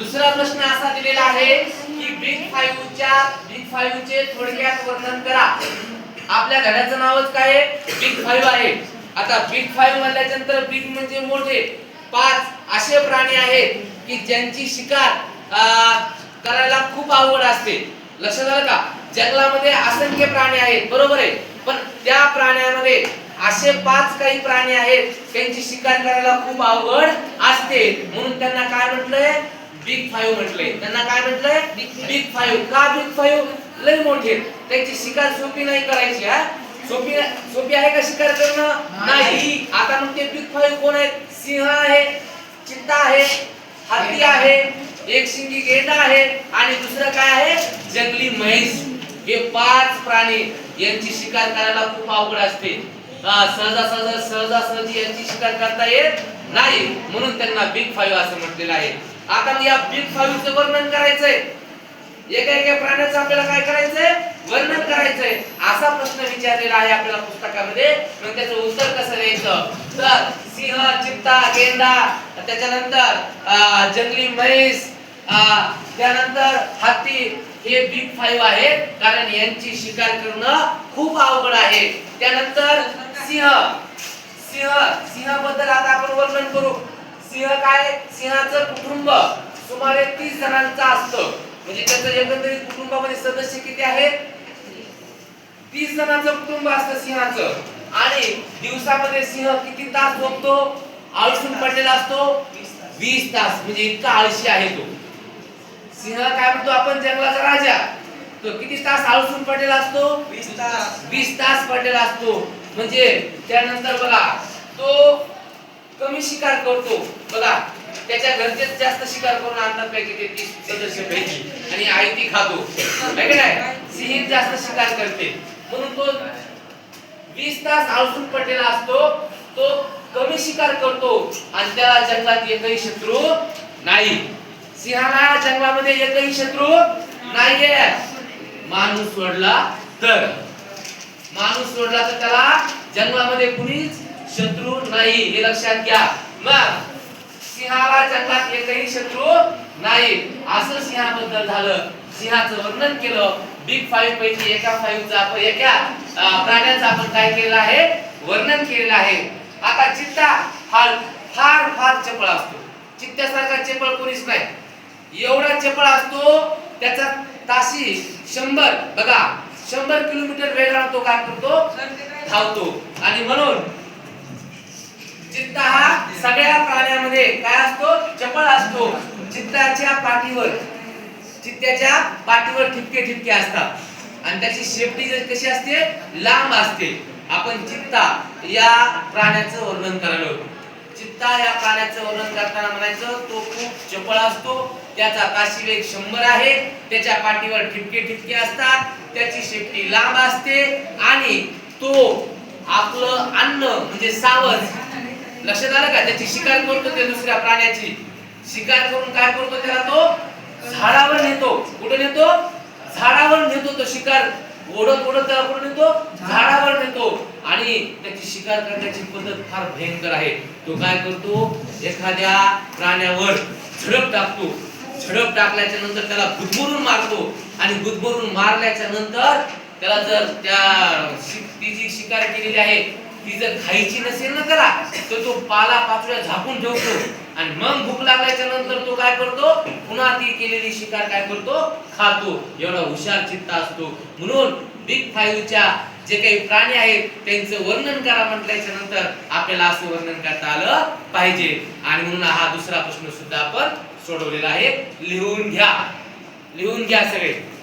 दुसरा प्रश्न असा दिलेला आहे की बिग फाईव्हच्या बिग फाईव्हचे थोडक्यात वर्णन करा. आपल्या घराचं नावच काय आहे? बिग फाईव्ह आहे. आता बिग फाईव्ह म्हणल्यानंतर बिग म्हणजे मोठे. पाच असे प्राणी आहेत की ज्यांची शिकार करायला खूप आवड असते. लक्षात आलं का? जंगलामध्ये असंख्य प्राणी आहेत बरोबर आहे. पण त्या प्राण्यामध्ये असे पाच काही प्राणी आहेत त्यांची शिकार करायला खूप आवड असते. म्हणून त्यांना काय म्हटलंय? बिग फाईव्ह म्हटलंय त्यांना काय म्हटलंय? बिग फाईव्ह का बिग फाईव्ह लय मोठे. त्यांची शिकार सोपी नाही करायची हा? सोपी सोपी आहे का शिकार करणं? नाही. आता मग ते बिग फाईव्ह कोण आहेत? सिंह आहे चित्ता आहे हत्ती आहे एक शिंगी गेंडा आहे आणि दुसरं काय आहे? जंगली म्हैस. हे पाच प्राणी यांची शिकार करायला खूप अवघड असते. हा, सहजासहज सहजासहजी यांची शिकार करता येत नाही. म्हणून त्यांना बिग फाईव्ह असं म्हटलेलं आहे. आता या बिग फाईव्हचं वर्णन करायचंय. एका एका प्राण्याचं आपल्याला काय करायचंय? वर्णन करायचंय. असा प्रश्न विचारलेला आहे आपल्याला पुस्तकामध्ये. मग त्याचं उत्तर कसं द्यायचं? तर सिंह चित्ता गेंडा त्याच्यानंतर अं, जंगली म्हैस अं, त्यानंतर हत्ती हे बिग फाईव्ह आहेत कारण यांची शिकार करणं खूप अवघड आहे. त्यानंतर सिंह. सिंह सिंहाबद्दल आता आपण वर्णन करू. सिंह काय सिंहाचं कुटुंब सुमारे तीस जणांचं असतं. म्हणजे त्याचं एकंदरीत कुटुंबामध्ये सदस्य किती आहेत? तीस जणांचं कुटुंब असतं सिंहाचं. आणि दिवसामध्ये सिंह किती तास झोपतो? आळसून पडलेला असतो? वीस तास म्हणजे इतका आळशी आहे तो. सिंह काय म्हणतो आपण? जंगलाचा राजा. तो किती तास आळसून पडलेला असतो? वीस तास पडलेला असतो. म्हणजे त्यानंतर बघा तो कमी शिकार करतो. बघा त्याच्या घरचेच जास्त शिकार करून आणतात पाहिजे ते तीस सदस्य पैकी आणि आई ती खातो नाही? सिंह जास्त शिकार करते. म्हणून तो वीस तास आळसून पडलेला असतो. तो कमी शिकार करतो. आणि त्याला जंगलात एकही शत्रू नाही. सिंहाला जंगलामध्ये एकही शत्रू नाहीये. माणूस सोडला तर. माणूस सोडला तर त्याला जंगलामध्ये कुणीच शत्रू नाही हे लक्षात घ्या. मग सिंहाला जंगलात एकही शत्रू नाही. असं सिंहाबद्दल झालं. सिंहाचं वर्णन केलं. बिग फाईव्ह पैकी एका फाईव्हचा आपण एका प्राण्याचं आपण काय केलेलं आहे? वर्णन केलेलं आहे. आता चित्ता हा फार फार चपळ असतो. चित्त्यासारखा चपळ कोणीच नाही. एवढा चपळ असतो त्याचा ताशी शंभर बघा शंभर किलोमीटर वेगाने तो काय करतो? धावतो. आणि म्हणून चित्ता हा सगळ्या प्राण्यामध्ये काय असतो? चपळ असतो. चित्ताच्या पाठीवर. चित्त्याच्या पाठीवर ठिपके ठिपके असतात. आणि त्याची शेपटी जर कशी असते? लांब असते. आपण चित्ता या प्राण्याचं वर्णन करायला होतो चित्ता या प्राण्याचं वर्णन करताना म्हणायचं तो खूप चपळ असतो. त्याचा काशी वेग शंभर आहे. त्याच्या पाठीवर ठिपके ठिपके असतात. त्याची शेपटी लांब असते. आणि तो आपलं अन्न म्हणजे सावज लक्षात आलं का? त्याची शिकार करतो? ते दुसऱ्या प्राण्याची. शिकार करून काय करतो त्याला तो? झाडावर नेतो. कुठे नेतो? झाडावर नेतो तो शिकार. ओढत ओढत त्याला कुठे नेतो? झाडावर नेतो. आणि त्याची शिकार करण्याची पद्धत फार भयंकर आहे. तो काय करतो? एखाद्या प्राण्यावर झडप टाकतो. झडप टाकल्याच्या नंतर त्याला गुदमरून मारतो. आणि गुदमरून मारल्याच्या नंतर त्याला जर त्या शि- ती जी शिकार केलेली आहे ती जर खायची नसेल ना त्याला तर तो पाला पाचव्या झाकून ठेवतो. आणि मग भूक लागल्याच्या नंतर तो काय करतो? पुन्हा ती केलेली शिकार काय करतो? खातो. एवढा हुशार चित्त असतो. म्हणून बिग फाईव्हच्या जे काही प्राणी आहेत त्यांचं वर्णन करा म्हटल्याच्या नंतर आपल्याला असं वर्णन करता आलं पाहिजे. आणि म्हणून हा दुसरा प्रश्न सुद्धा आपण सोडवलेला आहे. लिहून घ्या. लिहून घ्या सगळे.